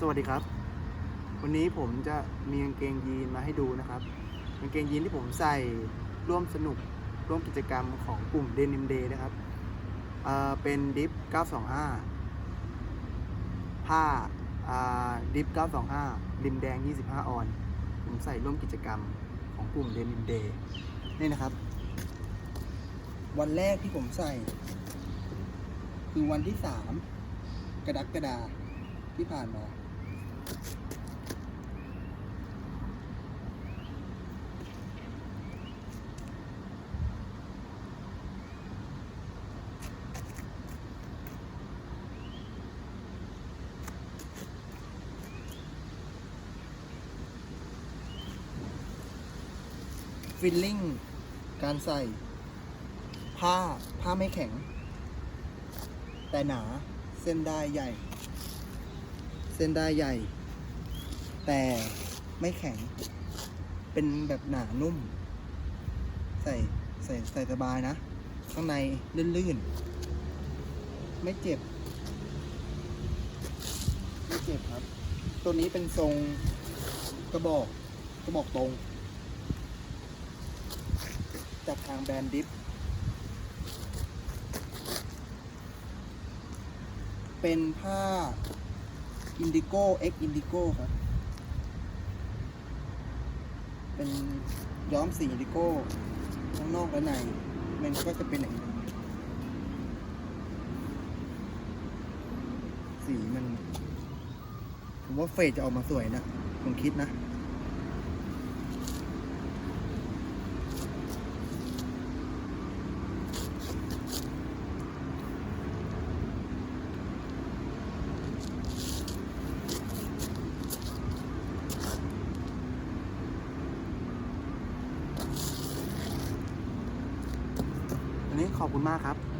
สวัสดีครับ วันนี้ผมจะมีกางเกงยีนมาให้ดูนะครับกางเกงยีนที่ผมใส่ร่วมสนุกร่วมกิจกรรมของกลุ่ม Denim Day นะครับเเป็นดิฟ 925 ผ้าดิฟ 925 ริมแดง 25 ออน ผมใส่ร่วมกิจกรรมของกลุ่ม Denim Day นี่นะครับ วันแรกที่ผมใส่ คือวันที่ 3 กระดักกระดาที่ผ่านมา ฟิลลิ่ง การใส่ ผ้า ผ้าไม่แข็ง แต่หนา เส้นได้ใหญ่ เส้นได้ใหญ่ แต่ไม่แข็ง เป็นแบบหนานุ่ม ใส่ใส่ใส่สบายนะ ข้างในลื่นๆ ไม่เจ็บ ไม่เจ็บครับ ตัวนี้เป็นทรงกระบอกกระบอกตรง จากทางแบรนด์ดิฟเป็นผ้าอินดิโก้เอ็กอินดิโก้ครับ เป็นย้อมสีอินดิโก้ข้างนอกและใน มันก็จะเป็นอย่างนี้สีมัน ผมว่าเฟดจะออกมาสวยนะ ผมคิดนะันนี้ขอบคุณมากครับ